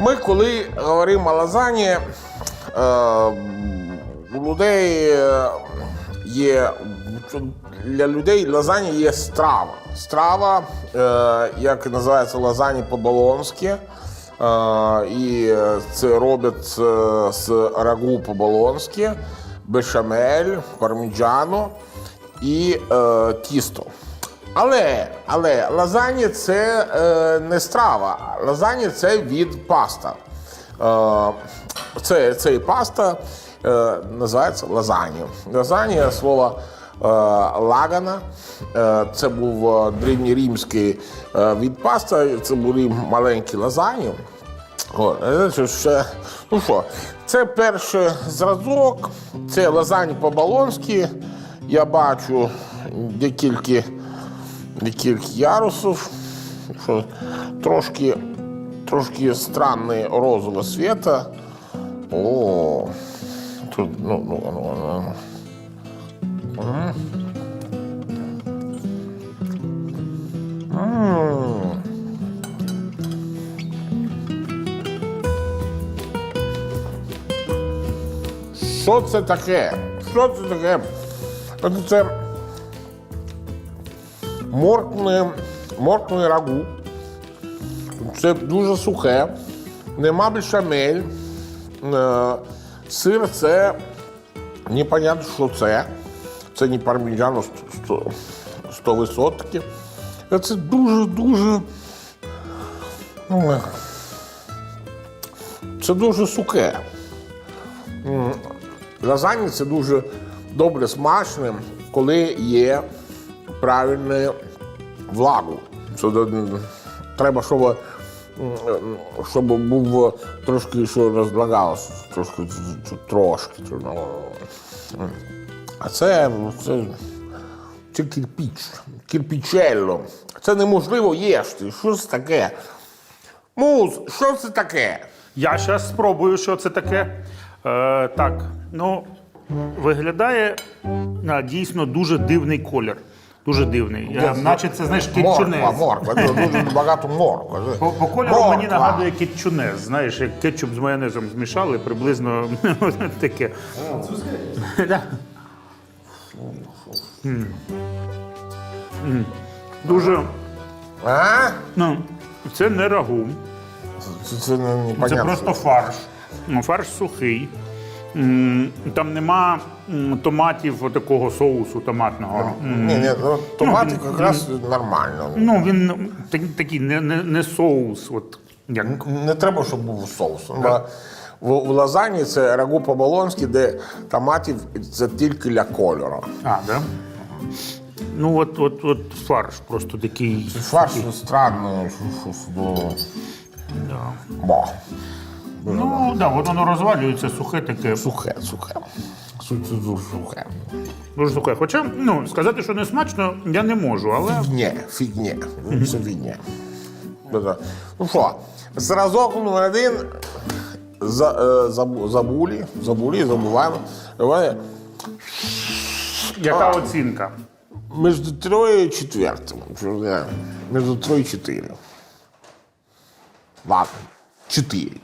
Ми, коли говоримо о лазані, е, у людей е, є для людей лазані є страва. Страва, е, як називається лазані по-болонськи. І це роблять з рагу по-болонськи, бешамель, парміджано і тісто. Але, але лазані це е, не страва. Лазані це від паста. Е, це, це і паста е, називається лазані. Лазані слово е, лагана. Е, це був е, древньоримський е, від паста. Це були маленькі лазані. О, е, ну що, це перший зразок, це лазані по-болонськи. Я бачу декілька, декілька ярусів, що трошки, трошки странне розове світа. О, тут, ну, ну, ну, ну. М. М. Що це таке? Що це таке? Це, це Моркне, моркне рагу. Це дуже сухе, нема бешамель. Е, Сир це непонятно, що це. Це не парміджано 100, 100%. Це дуже-дуже. ну, Це дуже сухе. Лазані це дуже добре смачне, коли є правильне влагу. Це треба, щоб, щоб був трошки, що розлагалося, трошки, трошки. ну. А це, це, це кирпіч, кирпічелло. Це неможливо їсти. Що це таке? Муз, що це таке? Я зараз спробую, що це таке. Е, так, ну, виглядає а, дійсно дуже дивний колір. Дуже дивний. Е, наче це, знаєш, Морква, кетчунез. морква, дуже дуже багато морква. По, по кольору Морква. мені нагадує кетчунез. Знаєш, як кетчуп з майонезом змішали, приблизно таке. Да. М. М. Дуже. А? Ну, це не рагу. Це, це не, Це просто фарш. Ну, Фарш сухий. Там нема томатів такого соусу томатного. М, Ні, ні, ну, томати якраз нормально. Ну, він так- такий не, не, не соус. От, як. Не треба, щоб був соус. Бо В, в лазані це рагу по-болонськи, де томатів це тільки для кольору. А, да? Ну, от, от, от фарш просто такий. Фарш странно, що- щось, ну, Да. бо. Ну, так, да, от воно розвалюється, сухе таке. Сухе, сухе. Су- Це дуже сухе. Дуже сухе. Хоча, ну, сказати, що не смачно, я не можу, але. Ні, фігня. Це фігня. Ну що, зразок номер один за, е, забу- забулі, забулі, забуваємо. Давай Яка оцінка? Між трьою і четвертим. Між трьою і чотири. Ладно, чотири.